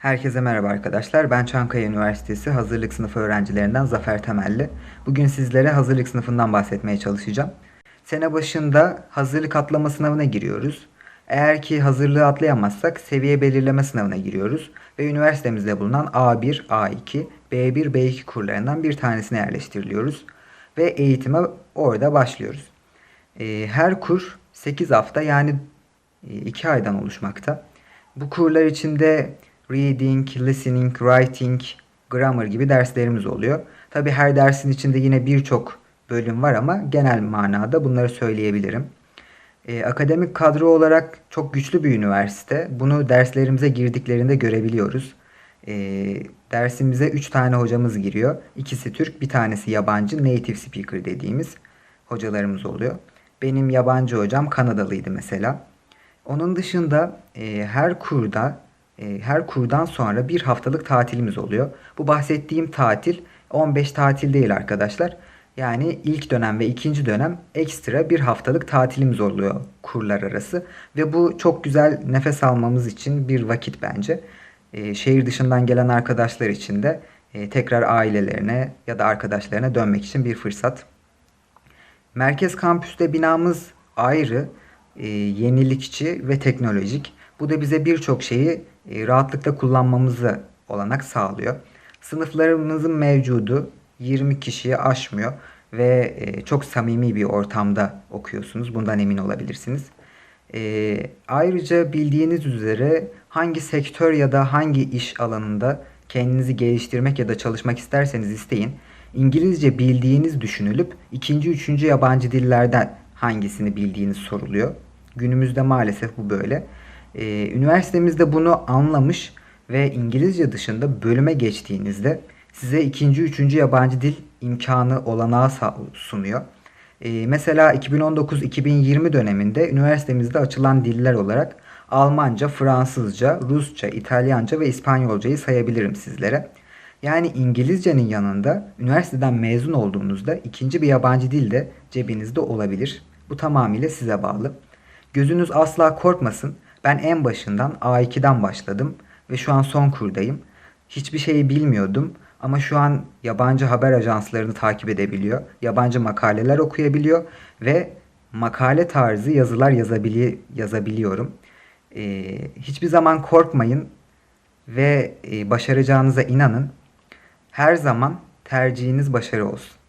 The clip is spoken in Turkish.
Herkese merhaba arkadaşlar. Ben Çankaya Üniversitesi Hazırlık Sınıfı öğrencilerinden Zafer Temelli. Bugün sizlere hazırlık sınıfından bahsetmeye çalışacağım. Sene başında hazırlık atlama sınavına giriyoruz. Eğer ki hazırlığı atlayamazsak seviye belirleme sınavına giriyoruz ve üniversitemizde bulunan A1, A2, B1, B2 kurlarından bir tanesine yerleştiriliyoruz ve eğitime orada başlıyoruz. Ee, Her kur 8 hafta yani 2 aydan oluşmakta. Bu kurlar içinde reading, listening, writing, grammar gibi derslerimiz oluyor. Tabi her dersin içinde yine birçok bölüm var ama genel manada bunları söyleyebilirim. Ee, akademik kadro olarak çok güçlü bir üniversite. Bunu derslerimize girdiklerinde görebiliyoruz. Ee, dersimize 3 tane hocamız giriyor. İkisi Türk, bir tanesi yabancı, native speaker dediğimiz hocalarımız oluyor. Benim yabancı hocam Kanadalıydı mesela. Onun dışında e, her kurda e, her kurdan sonra bir haftalık tatilimiz oluyor. Bu bahsettiğim tatil 15 tatil değil arkadaşlar. Yani ilk dönem ve ikinci dönem ekstra bir haftalık tatilimiz oluyor kurlar arası. Ve bu çok güzel nefes almamız için bir vakit bence. E, şehir dışından gelen arkadaşlar için de e, tekrar ailelerine ya da arkadaşlarına dönmek için bir fırsat. Merkez kampüste binamız ayrı, e, yenilikçi ve teknolojik. Bu da bize birçok şeyi e, rahatlıkla kullanmamızı olanak sağlıyor. Sınıflarımızın mevcudu 20 kişiyi aşmıyor ve e, çok samimi bir ortamda okuyorsunuz. Bundan emin olabilirsiniz. E, ayrıca bildiğiniz üzere hangi sektör ya da hangi iş alanında kendinizi geliştirmek ya da çalışmak isterseniz isteyin. İngilizce bildiğiniz düşünülüp ikinci, üçüncü yabancı dillerden hangisini bildiğiniz soruluyor. Günümüzde maalesef bu böyle. Ee, üniversitemizde bunu anlamış ve İngilizce dışında bölüme geçtiğinizde size ikinci, üçüncü yabancı dil imkanı olanağı sunuyor. Ee, mesela 2019-2020 döneminde üniversitemizde açılan diller olarak Almanca, Fransızca, Rusça, İtalyanca ve İspanyolcayı sayabilirim sizlere. Yani İngilizcenin yanında üniversiteden mezun olduğunuzda ikinci bir yabancı dil de cebinizde olabilir. Bu tamamıyla size bağlı. Gözünüz asla korkmasın. Ben en başından A2'den başladım ve şu an son kurdayım. Hiçbir şeyi bilmiyordum ama şu an yabancı haber ajanslarını takip edebiliyor. Yabancı makaleler okuyabiliyor ve makale tarzı yazılar yazabili yazabiliyorum. Ee, hiçbir zaman korkmayın ve e, başaracağınıza inanın. Her zaman tercihiniz başarı olsun.